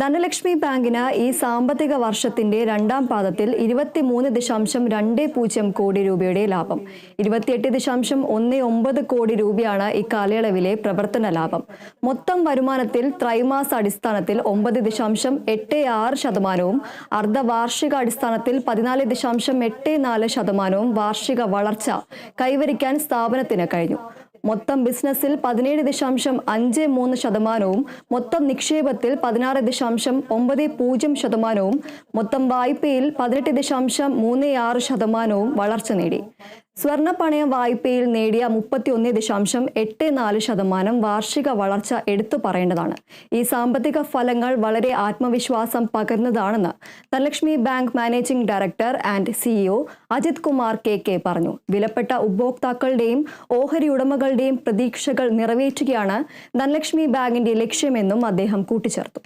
ധനലക്ഷ്മി ബാങ്കിന് ഈ സാമ്പത്തിക വർഷത്തിന്റെ രണ്ടാം പാദത്തിൽ ഇരുപത്തിമൂന്ന് ദശാംശം രണ്ട് പൂജ്യം കോടി രൂപയുടെ ലാഭം. ഇരുപത്തിയെട്ട് ദശാംശം ഒന്ന് ഒമ്പത് കോടി രൂപയാണ് ഇക്കാലയളവിലെ പ്രവർത്തന ലാഭം. മൊത്തം വരുമാനത്തിൽ ത്രൈമാസ അടിസ്ഥാനത്തിൽ ഒമ്പത് ദശാംശം എട്ട് ആറ് ശതമാനവും അർദ്ധവാർഷിക അടിസ്ഥാനത്തിൽ പതിനാല് ദശാംശം എട്ട് നാല് ശതമാനവും വാർഷിക വളർച്ച കൈവരിക്കാൻ സ്ഥാപനത്തിന് കഴിഞ്ഞു. മൊത്തം ബിസിനസ്സിൽ പതിനേഴ് ദശാംശം അഞ്ച് മൂന്ന് ശതമാനവും മൊത്തം നിക്ഷേപത്തിൽ പതിനാറ് ദശാംശം ഒമ്പത് പൂജ്യം ശതമാനവും മൊത്തം വായ്പയിൽ പതിനെട്ട് ദശാംശം മൂന്ന് ആറ് ശതമാനവും വളർച്ച നേടി. സ്വർണ വായ്പയിൽ നേടിയ മുപ്പത്തി ഒന്ന് ദശാംശം എട്ട് നാല് ശതമാനം വാർഷിക വളർച്ച എടുത്തു പറയേണ്ടതാണ്. ഈ സാമ്പത്തിക ഫലങ്ങൾ വളരെ ആത്മവിശ്വാസം പകരുന്നതാണെന്ന് Dhanlaxmi bank managing director and CEO Ajith Kumar K K പറഞ്ഞു. വിലപ്പെട്ട ഉപഭോക്താക്കളുടെയും ഓഹരി ഉടമകളുടെയും പ്രതീക്ഷകൾ നിറവേറ്റുകയാണ് ധനലക്ഷ്മി ബാങ്കിന്റെ ലക്ഷ്യമെന്നും അദ്ദേഹം കൂട്ടിച്ചേർത്തു.